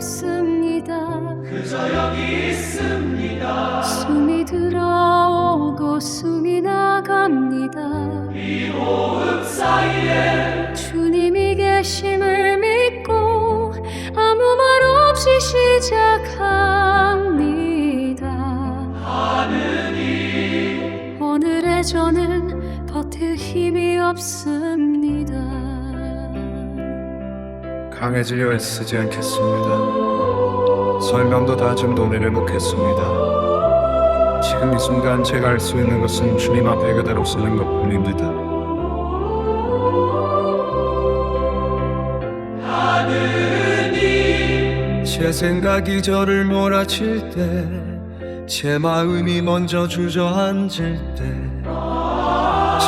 없습니다. 그저 여기 있습니다. 숨이 들어오고 숨이 나갑니다. 이 호흡 사이에 주님이 계심을 믿고 아무 말 없이 시작합니다. 하느님 오늘의 저는 버틸 힘이 없습니다. 강해지려 애쓰지 않겠습니다. 설명도 다짐도 내려놓겠습니다. 지금 이 순간 제가 할 수 있는 것은 주님 앞에 그대로 쓰는 것뿐입니다. 하느님 제 생각이 저를 몰아칠 때, 제 마음이 먼저 주저앉을 때,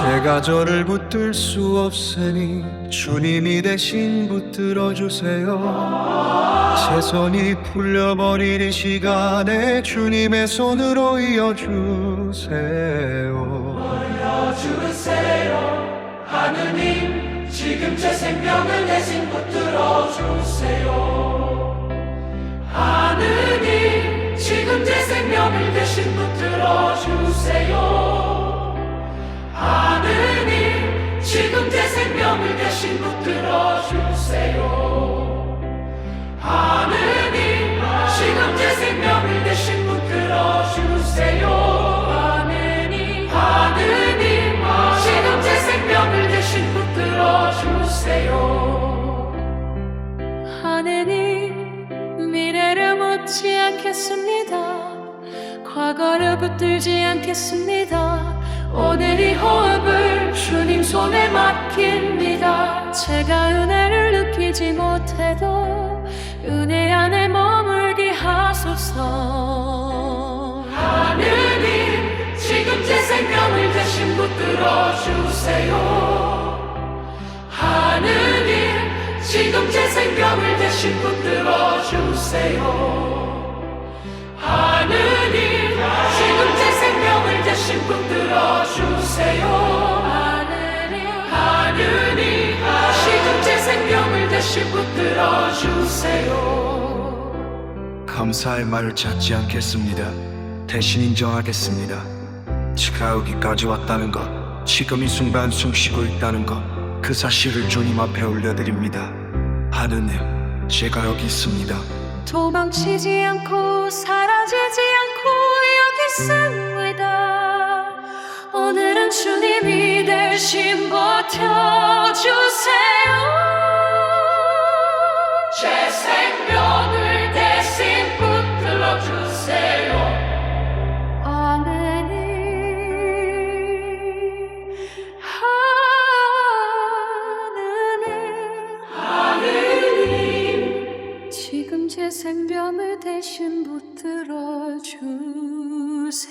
제가 저를 붙들 수 없으니 주님이 대신 붙들어 주세요. 제 손이 풀려버린 이 시간에 주님의 손으로 이어주세요. 주세요 하느님 지금 제 생명을 대신 붙들어 주세요 신 붙들어 주세요. 하느님 지금 제 생명을 대신 붙들어 주세요. 하느님 제 생명을 대신 붙들어 주세요. 하느님 미래를 묻지 않겠습니다. 과거를 붙들지 않겠습니다. 오늘 이 호흡을 주님 손에 맡깁니다 제가 은혜를 느끼지 못해도 은혜 안에 머물게 하소서. 하느님 지금 제 생명을 대신 붙들어 주세요. 하느님 지금 제 생명을 대신 붙들어 주세요 대신 붙들어 주세요 감사의 말을 찾지 않겠습니다. 대신 인정하겠습니다. 제가 여기까지 왔다는 것, 지금 이 순간 숨 쉬고 있다는 것, 그 사실을 주님 앞에 올려드립니다. 하느님, 제가 여기 있습니다. 도망치지 않고 사라지지 않고 여기 있습니다. 오늘은 주님이 대신 버텨주세요. 제 생명을 대신 붙들어 주세요. 하느님 하느님. 하느님. 지금 제 생명을 대신 붙들어 주세요.